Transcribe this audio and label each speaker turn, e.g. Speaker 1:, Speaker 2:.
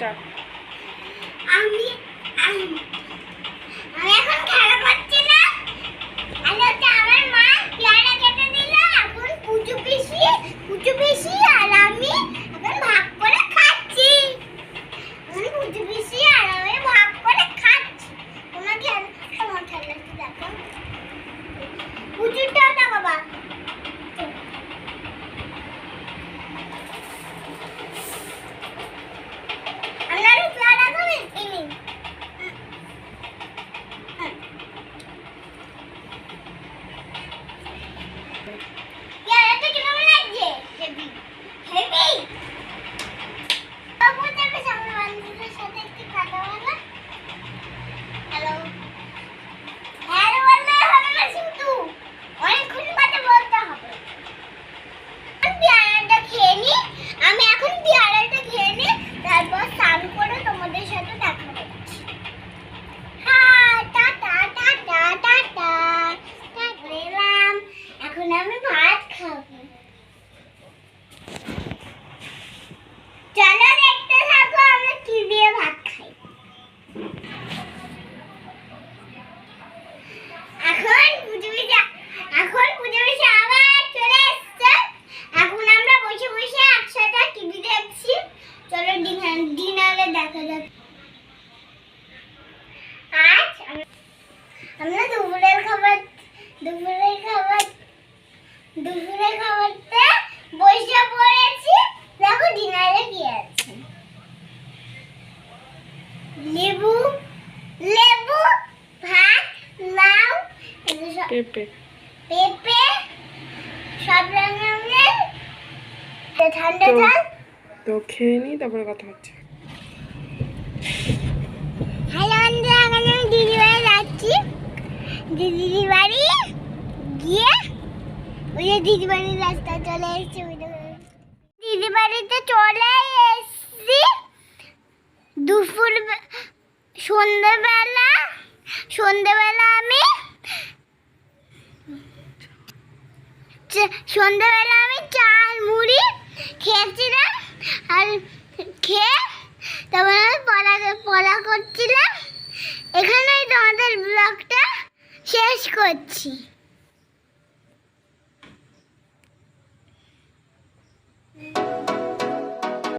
Speaker 1: Start
Speaker 2: আমি আমি আমি এখন খেলা করছি না আর হচ্ছে আমার মা পেয়ারা কেটে দিল এখন পুজো পিসি পুজো পিসি আর আমি এখন ভাগ করে খাচ্ছি এখন পুজো পিসি আর আমি ভাগ করে খাচ্ছি তোমার খেলা তোমার খেলা একটু দেখো পুজোটাও না বাবা আপনারা পেয়ারা খাবেন এই নিন পেয়ারাটা কীরকম লাগছে হেভি হেভি বাবু যাবে সামনে বান্ধবীদের সাথে একটু কথা বলা হ্যালো হ্যালো বললে হবে না কিন্তু অনেকক্ষণ বাদে বলতে হবে আমি পেয়ারাটা খেয়ে নি আমি এখন পেয়ারাটা খেয়ে নি তারপর স্নান করে তোমাদের সাথে দেখা করছি হ্যাঁ টাটা টাটা টাটা টাটা এলাম এখন আমি ভাত খাব চলো দেখতে থাকো আমরা কি দিয়ে ভাত খাই এখন পুজো পিঠা এখন পুজো পিঠা আবার চলে এসছে এখন আমরা বসে বসে একসাথে টিভি দেখছি চলো ডিনারে দেখা যাক। আজ আম- আমরা দুপুরের খাবার দুপুরের খাবার দুপুরের খাবারটা বসে পড়েছি। দেখো ডিনারে কি আছে। লেবু লেবু ভাত লাউ
Speaker 1: পেঁপে।
Speaker 2: পেঁপে সব রকমের ঠান্ডা ঠান্ডা
Speaker 1: তো খেয়ে নিই তারপরে কথা হচ্ছে।
Speaker 2: আমি দিদি বাড়ি যাচ্ছি। দিদি বাড়ি গিয়ে দিদি বাড়ির চলে এসেছি বাড়িতে চলে এসেছি। দুপুর বে- সন্ধ্যেবেলা আমি চা- আমি চা আর মুড়ি খেয়েছিলাম, আর খেয়ে আমি পড়া করছিলাম। এখানেই তোমাদের ব্লগটা শেষ করছি।